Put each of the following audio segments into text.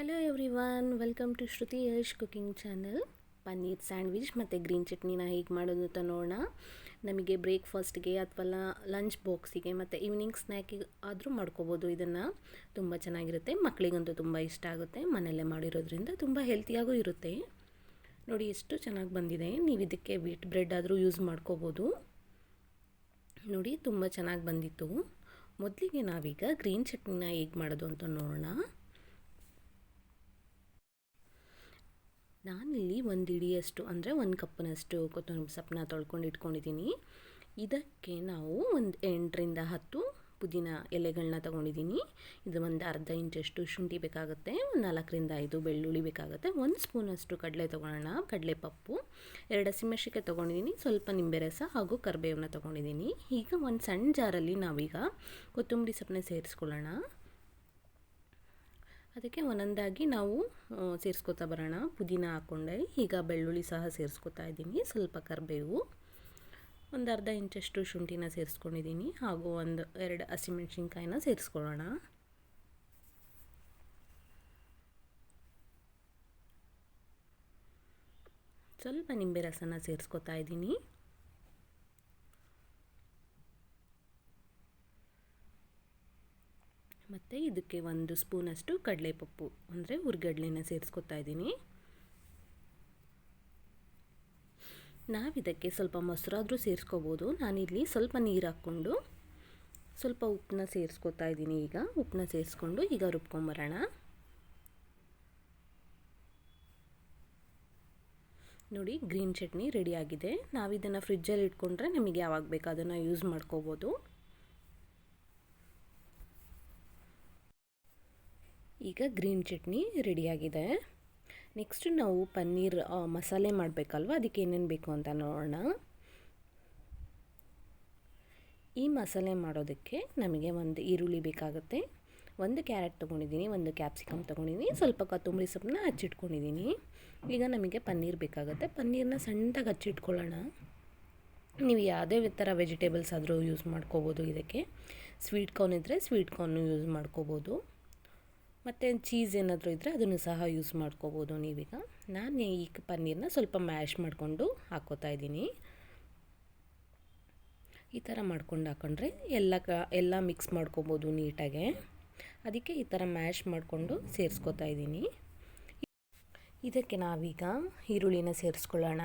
Hello everyone welcome to Shruti Yash cooking channel paneer sandwich ಮತ್ತು green ಚಟ್ನಿನ ಹೇಗೆ ಮಾಡೋದು ಅಂತ ನೋಡೋಣ ನಮಗೆ ಬ್ರೇಕ್ಫಾಸ್ಟ್ಗೆ ಅಥವಾ ಲಂಚ್ ಬಾಕ್ಸಿಗೆ ಮತ್ತು ಈವ್ನಿಂಗ್ ಸ್ನ್ಯಾಕಿಗೆ ಆದರೂ ಮಾಡ್ಕೋಬೋದು ಇದನ್ನು. ತುಂಬ ಚೆನ್ನಾಗಿರುತ್ತೆ ಮಕ್ಕಳಿಗಂತೂ ತುಂಬ ಇಷ್ಟ ಆಗುತ್ತೆ, ಮನೆಯಲ್ಲೇ ಮಾಡಿರೋದ್ರಿಂದ ತುಂಬ ಹೆಲ್ತಿಯಾಗೂ ಇರುತ್ತೆ. ನೋಡಿ ಎಷ್ಟು ಚೆನ್ನಾಗಿ ಬಂದಿದೆ, ನೀವು ಇದಕ್ಕೆ ವೀಟ್ ಬ್ರೆಡ್ ಆದರೂ ಯೂಸ್ ಮಾಡ್ಕೋಬೋದು. ನೋಡಿ ತುಂಬ ಚೆನ್ನಾಗಿ ಬಂದಿತ್ತು. ಮೊದಲಿಗೆ ನಾವೀಗ ಗ್ರೀನ್ ಚಟ್ನಿನ ಹೇಗೆ ಮಾಡೋದು ಅಂತ ನೋಡೋಣ ನಾನಿಲ್ಲಿ ಒಂದು ಇಡಿಯಷ್ಟು, ಅಂದರೆ ಒಂದು ಕಪ್ಪಿನಷ್ಟು ಕೊತ್ತಂಬರಿ ಸೊಪ್ಪನ್ನ ತೊಳ್ಕೊಂಡು ಇಟ್ಕೊಂಡಿದ್ದೀನಿ. ಇದಕ್ಕೆ ನಾವು ಒಂದು ಎಂಟರಿಂದ ಹತ್ತು ಪುದೀನ ಎಲೆಗಳನ್ನ ತೊಗೊಂಡಿದ್ದೀನಿ. ಇದು ಒಂದು ಅರ್ಧ ಇಂಚಷ್ಟು ಶುಂಠಿ ಬೇಕಾಗುತ್ತೆ, ಒಂದು ನಾಲ್ಕರಿಂದ ಐದು ಬೆಳ್ಳುಳ್ಳಿ ಬೇಕಾಗುತ್ತೆ, ಒಂದು ಸ್ಪೂನಷ್ಟು ಕಡಲೆ ತೊಗೊಳ್ಳೋಣ. ಕಡಲೆ ಪಪ್ಪು ಎರಡು ಹಸಿಮೆಣಸಿಕಾಯಿ ತೊಗೊಂಡಿದ್ದೀನಿ, ಸ್ವಲ್ಪ ನಿಂಬೆ ರಸ ಹಾಗೂ ಕರಿಬೇವನ್ನ ತೊಗೊಂಡಿದ್ದೀನಿ. ಈಗ ಒಂದು ಸಣ್ಣ ಜಾರಲ್ಲಿ ನಾವೀಗ ಕೊತ್ತಂಬರಿ ಸೊಪ್ಪನ್ನ ಸೇರಿಸ್ಕೊಳ್ಳೋಣ. ಅದಕ್ಕೆ ಒಂದೊಂದಾಗಿ ನಾವು ಸೇರಿಸ್ಕೊತಾ ಬರೋಣ. ಪುದೀನ ಹಾಕ್ಕೊಂಡೆ. ಈಗ ಬೆಳ್ಳುಳ್ಳಿ ಸಹ ಸೇರಿಸ್ಕೊತಾ ಇದ್ದೀನಿ. ಸ್ವಲ್ಪ ಕರಿಬೇವು. ಒಂದು ಅರ್ಧ ಇಂಚಷ್ಟು ಶುಂಠಿನ ಸೇರಿಸ್ಕೊಂಡಿದ್ದೀನಿ. ಹಾಗೂ ಒಂದು ಎರಡು ಹಸಿಮೆಣ್ಸಿನ್ಕಾಯಿನ ಸೇರಿಸ್ಕೊಳ್ಳೋಣ. ಸ್ವಲ್ಪ ನಿಂಬೆ ರಸನ ಸೇರಿಸ್ಕೊತಾ ಇದ್ದೀನಿ. ಮತ್ತು ಇದಕ್ಕೆ ಒಂದು ಸ್ಪೂನಷ್ಟು ಕಡಲೆಪಪ್ಪು, ಅಂದರೆ ಹುರ್ಗಡ್ಲೆನ ಸೇರಿಸ್ಕೊತಾ ಇದ್ದೀನಿ. ನಾವಿದಕ್ಕೆ ಸ್ವಲ್ಪ ಮೊಸರಾದರೂ ಸೇರಿಸ್ಕೋಬೋದು. ನಾನಿಲ್ಲಿ ಸ್ವಲ್ಪ ನೀರು ಹಾಕ್ಕೊಂಡು ಸ್ವಲ್ಪ ಉಪ್ಪನ್ನ ಸೇರಿಸ್ಕೊತಾ ಇದ್ದೀನಿ ಈಗ. ಉಪ್ಪನ್ನ ಸೇರಿಸ್ಕೊಂಡು ಈಗ ರುಬ್ಕೊಂಬರೋಣ. ನೋಡಿ, ಗ್ರೀನ್ ಚಟ್ನಿ ರೆಡಿಯಾಗಿದೆ ನಾವಿದನ್ನು ಫ್ರಿಜ್ಜಲ್ಲಿ ಇಟ್ಕೊಂಡ್ರೆ ನಿಮಗೆ ಯಾವಾಗ ಬೇಕು ಅದನ್ನು ಯೂಸ್ ಮಾಡ್ಕೋಬೋದು. ಈಗ ಗ್ರೀನ್ ಚಟ್ನಿ ರೆಡಿಯಾಗಿದೆ. ನೆಕ್ಸ್ಟ್ ನಾವು ಪನ್ನೀರ್ ಮಸಾಲೆ ಮಾಡಬೇಕಲ್ವ? ಅದಕ್ಕೆ ಏನೇನು ಬೇಕು ಅಂತ ನೋಡೋಣ. ಈ ಮಸಾಲೆ ಮಾಡೋದಕ್ಕೆ ನಮಗೆ ಒಂದು ಈರುಳ್ಳಿ ಬೇಕಾಗುತ್ತೆ. ಒಂದು ಕ್ಯಾರೆಟ್ ತೊಗೊಂಡಿದ್ದೀನಿ, ಒಂದು ಕ್ಯಾಪ್ಸಿಕಮ್ ತೊಗೊಂಡಿದ್ದೀನಿ, ಸ್ವಲ್ಪ ಕೊತ್ತಂಬರಿ ಸೊಪ್ಪನ್ನ ಹಚ್ಚಿಟ್ಕೊಂಡಿದ್ದೀನಿ. ಈಗ ನಮಗೆ ಪನ್ನೀರ್ ಬೇಕಾಗುತ್ತೆ. ಪನ್ನೀರನ್ನ ಸಣ್ಣದಾಗಿ ಹಚ್ಚಿಟ್ಕೊಳ್ಳೋಣ. ನೀವು ಯಾವುದೇ ಥರ ವೆಜಿಟೇಬಲ್ಸ್ ಆದರೂ ಯೂಸ್ ಮಾಡ್ಕೋಬೋದು ಇದಕ್ಕೆ. ಸ್ವೀಟ್ ಕಾರ್ನ್ ಇದ್ದರೆ ಸ್ವೀಟ್ ಕಾರ್ನು ಯೂಸ್ ಮಾಡ್ಕೋಬೋದು. ಮತ್ತು ಚೀಸ್ ಏನಾದರೂ ಇದ್ದರೆ ಅದನ್ನು ಸಹ ಯೂಸ್ ಮಾಡ್ಕೋಬೋದು ನೀವೀಗ. ನಾನು ಈ ಪನ್ನೀರನ್ನ ಸ್ವಲ್ಪ ಮ್ಯಾಶ್ ಮಾಡಿಕೊಂಡು ಹಾಕೋತಾ ಇದ್ದೀನಿ. ಈ ಥರ ಮಾಡ್ಕೊಂಡು ಹಾಕೊಂಡ್ರೆ ಎಲ್ಲ ಕ, ಎಲ್ಲ ಮಿಕ್ಸ್ ಮಾಡ್ಕೋಬೋದು ನೀಟಾಗೆ. ಅದಕ್ಕೆ ಈ ಥರ ಮ್ಯಾಶ್ ಮಾಡಿಕೊಂಡು ಸೇರಿಸ್ಕೋತಾ ಇದ್ದೀನಿ. ಇದಕ್ಕೆ ನಾವೀಗ ಈರುಳ್ಳಿನ ಸೇರಿಸ್ಕೊಳ್ಳೋಣ.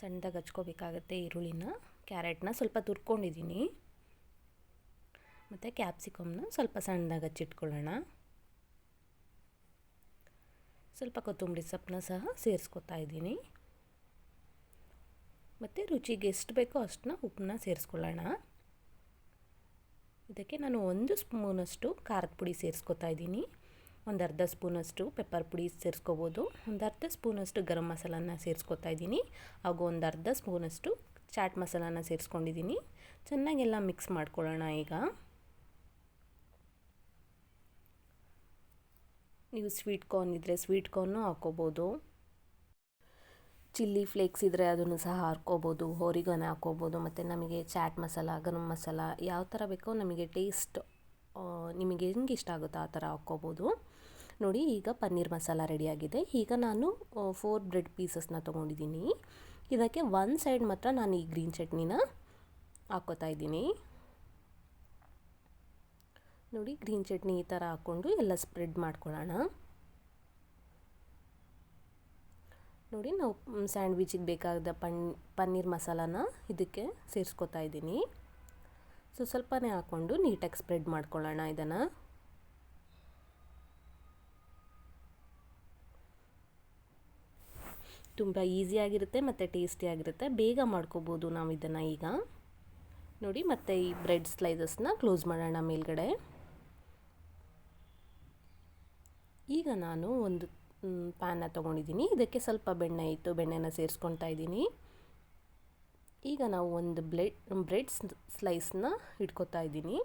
ಸಣ್ಣದಾಗಿ ಹಚ್ಕೋಬೇಕಾಗತ್ತೆ ಈರುಳ್ಳಿನ. ಕ್ಯಾರೆಟ್ನ ಸ್ವಲ್ಪ ತುರ್ಕೊಂಡಿದ್ದೀನಿ. ಮತ್ತು ಕ್ಯಾಪ್ಸಿಕಮ್ನ ಸ್ವಲ್ಪ ಸಣ್ಣದಾಗಿ ಹಚ್ಚಿಟ್ಕೊಳ್ಳೋಣ ಸ್ವಲ್ಪ ಕೊತ್ತಂಬರಿ ಸೊಪ್ಪನ್ನ ಸಹ ಸೇರಿಸ್ಕೊತಾ ಇದ್ದೀನಿ. ಮತ್ತು ರುಚಿಗೆ ಎಷ್ಟು ಬೇಕೋ ಅಷ್ಟನ್ನ ಉಪ್ಪನ್ನ ಸೇರಿಸ್ಕೊಳ್ಳೋಣ. ಇದಕ್ಕೆ ನಾನು ಒಂದು ಸ್ಪೂನಷ್ಟು ಖಾರದ ಪುಡಿ ಸೇರಿಸ್ಕೊತಾ ಇದ್ದೀನಿ. ಒಂದು ಅರ್ಧ ಸ್ಪೂನಷ್ಟು ಪೆಪ್ಪರ್ ಪುಡಿ ಸೇರಿಸ್ಕೋಬೋದು. ಒಂದು ಅರ್ಧ ಸ್ಪೂನಷ್ಟು ಗರಂ ಮಸಾಲಾನ ಸೇರಿಸ್ಕೊತಾ ಇದ್ದೀನಿ. ಹಾಗೂ ಒಂದು ಅರ್ಧ ಸ್ಪೂನಷ್ಟು ಚಾಟ್ ಮಸಾಲಾನ ಸೇರಿಸ್ಕೊಂಡಿದ್ದೀನಿ. ಚೆನ್ನಾಗೆಲ್ಲ ಮಿಕ್ಸ್ ಮಾಡ್ಕೊಳ್ಳೋಣ ಈಗ. ನೀವು ಸ್ವೀಟ್ ಕಾರ್ನ್ ಇದ್ದರೆ ಸ್ವೀಟ್ ಕಾರ್ನು ಹಾಕ್ಕೋಬೋದು. ಚಿಲ್ಲಿ ಫ್ಲೇಕ್ಸ್ ಇದ್ದರೆ ಅದನ್ನು ಸಹ ಹಾಕ್ಕೋಬೋದು. ಹೋರಿಗನೆ ಹಾಕ್ಕೋಬೋದು. ಮತ್ತು ನಮಗೆ ಚಾಟ್ ಮಸಾಲ ಗರಂ ಮಸಾಲ ಯಾವ ಥರ ಬೇಕೋ ನಮಗೆ ಟೇಸ್ಟ್ ನಿಮಗೆ ಹೆಂಗೆ ಇಷ್ಟ ಆಗುತ್ತೋ ಆ ಥರ ಹಾಕ್ಕೋಬೋದು. ನೋಡಿ, ಈಗ ಪನ್ನೀರ್ ಮಸಾಲ ರೆಡಿಯಾಗಿದೆ ಈಗ ನಾನು ಫೋರ್ ಬ್ರೆಡ್ ಪೀಸಸ್ನ ತೊಗೊಂಡಿದ್ದೀನಿ. ಇದಕ್ಕೆ ಒನ್ ಸೈಡ್ ಮಾತ್ರ ನಾನು ಈ ಗ್ರೀನ್ ಚಟ್ನಿನ ಹಾಕ್ಕೋತಾ ಇದ್ದೀನಿ. ನೋಡಿ, ಗ್ರೀನ್ ಚಟ್ನಿ ಈ ಥರ ಹಾಕ್ಕೊಂಡು ಎಲ್ಲ ಸ್ಪ್ರೆಡ್ ಮಾಡ್ಕೊಳ್ಳೋಣ. ನೋಡಿ, ನಾವು ಸ್ಯಾಂಡ್ವಿಚಿಗೆ ಬೇಕಾದ ಪನ್, ಪನ್ನೀರ್ ಮಸಾಲಾನ ಇದಕ್ಕೆ ಸೇರಿಸ್ಕೊತಾ ಇದ್ದೀನಿ. ಸೊ, ಸ್ವಲ್ಪನೇ ಹಾಕ್ಕೊಂಡು ನೀಟಾಗಿ ಸ್ಪ್ರೆಡ್ ಮಾಡ್ಕೊಳ್ಳೋಣ ಇದನ್ನು. ತುಂಬ ಈಸಿಯಾಗಿರುತ್ತೆ ಮತ್ತು ಟೇಸ್ಟಿಯಾಗಿರುತ್ತೆ ಬೇಗ ಮಾಡ್ಕೋಬೋದು ನಾವು ಇದನ್ನು ಈಗ. ನೋಡಿ, ಮತ್ತು ಈ ಬ್ರೆಡ್ ಸ್ಲೈಸಸ್ನ ಕ್ಲೋಸ್ ಮಾಡೋಣ ಮೇಲ್ಗಡೆ. ಈಗ ನಾನು ಒಂದು ಪ್ಯಾನ ತೊಗೊಂಡಿದ್ದೀನಿ. ಇದಕ್ಕೆ ಸ್ವಲ್ಪ ಬೆಣ್ಣೆ ಇತ್ತು, ಬೆಣ್ಣೆನ ಸೇರಿಸ್ಕೊತಾ ಇದ್ದೀನಿ. ಈಗ ನಾವು ಒಂದು ಬ್ಲೆಡ್ ಬ್ರೆಡ್ ಸ್ಲೈಸ್ನ ಇಟ್ಕೋತಾ ಇದ್ದೀನಿ.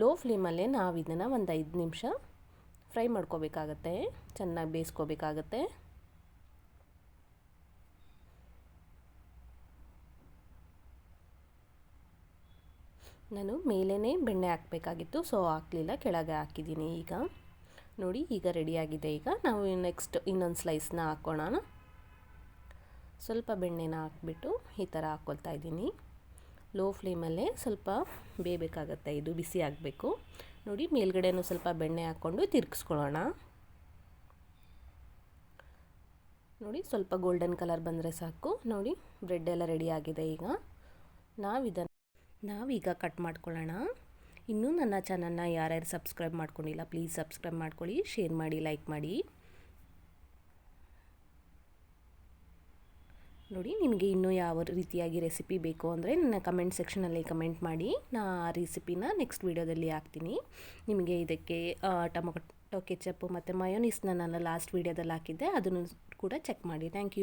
ಲೋ ಫ್ಲೇಮಲ್ಲೇ ನಾವು ಇದನ್ನು ಒಂದು ಐದು ನಿಮಿಷ ಫ್ರೈ ಮಾಡ್ಕೋಬೇಕಾಗತ್ತೆ. ಚೆನ್ನಾಗಿ ಬೇಯಿಸ್ಕೋಬೇಕಾಗತ್ತೆ. ನಾನು ಮೇಲೇ ಬೆಣ್ಣೆ ಹಾಕಬೇಕಾಗಿತ್ತು, ಸೊ ಹಾಕಲಿಲ್ಲ, ಕೆಳಗೆ ಹಾಕಿದ್ದೀನಿ ಈಗ. ನೋಡಿ, ಈಗ ರೆಡಿಯಾಗಿದೆ ಈಗ ನಾವು ನೆಕ್ಸ್ಟ್ ಇನ್ನೊಂದು ಸ್ಲೈಸ್ನ ಹಾಕ್ಕೊಳ್ಳೋಣ ಸ್ವಲ್ಪ ಬೆಣ್ಣೆನ ಹಾಕ್ಬಿಟ್ಟು ಈ ಥರ ಹಾಕ್ಕೊಳ್ತಾ ಇದ್ದೀನಿ. ಲೋ ಫ್ಲೇಮಲ್ಲೇ ಸ್ವಲ್ಪ ಬೇಯಬೇಕಾಗತ್ತೆ. ಇದು ಬಿಸಿ ಆಗಬೇಕು. ನೋಡಿ, ಮೇಲ್ಗಡೆನೂ ಸ್ವಲ್ಪ ಬೆಣ್ಣೆ ಹಾಕ್ಕೊಂಡು ತಿರ್ಗಿಸ್ಕೊಳ್ಳೋಣ. ನೋಡಿ, ಸ್ವಲ್ಪ ಗೋಲ್ಡನ್ ಕಲರ್ ಬಂದರೆ ಸಾಕು. ನೋಡಿ ಬ್ರೆಡ್ ಎಲ್ಲ ರೆಡಿ ಆಗಿದೆ ಈಗ. ನಾವಿದನ್ನು ನಾವೀಗ ಕಟ್ ಮಾಡ್ಕೊಳ್ಳೋಣ. ಇನ್ನೂ ನನ್ನ ಚಾನಲ್ನ ಯಾರ್ಯಾರು ಸಬ್ಸ್ಕ್ರೈಬ್ ಮಾಡ್ಕೊಂಡಿಲ್ಲ, ಪ್ಲೀಸ್ ಸಬ್ಸ್ಕ್ರೈಬ್ ಮಾಡ್ಕೊಳ್ಳಿ, ಶೇರ್ ಮಾಡಿ, ಲೈಕ್ ಮಾಡಿ. ನೋಡಿ, ನಿಮಗೆ ಇನ್ನೂ ಯಾವ ರೀತಿಯಾಗಿ ರೆಸಿಪಿ ಬೇಕು ಅಂದರೆ ನನ್ನ ಕಮೆಂಟ್ ಸೆಕ್ಷನಲ್ಲಿ ಕಮೆಂಟ್ ಮಾಡಿ, ನಾ ಆ ರೆಸಿಪಿನ ನೆಕ್ಸ್ಟ್ ವೀಡಿಯೋದಲ್ಲಿ ಹಾಕ್ತೀನಿ. ನಿಮಗೆ ಇದಕ್ಕೆ ಟೊಮೊಟೊ ಕೆಚಪ್ ಮತ್ತು ಮಯೋನೀಸ್ನ ನಾನು ಲಾಸ್ಟ್ ವೀಡಿಯೋದಲ್ಲಿ ಹಾಕಿದ್ದೆ, ಅದನ್ನು ಕೂಡ ಚೆಕ್ ಮಾಡಿ. Thank you.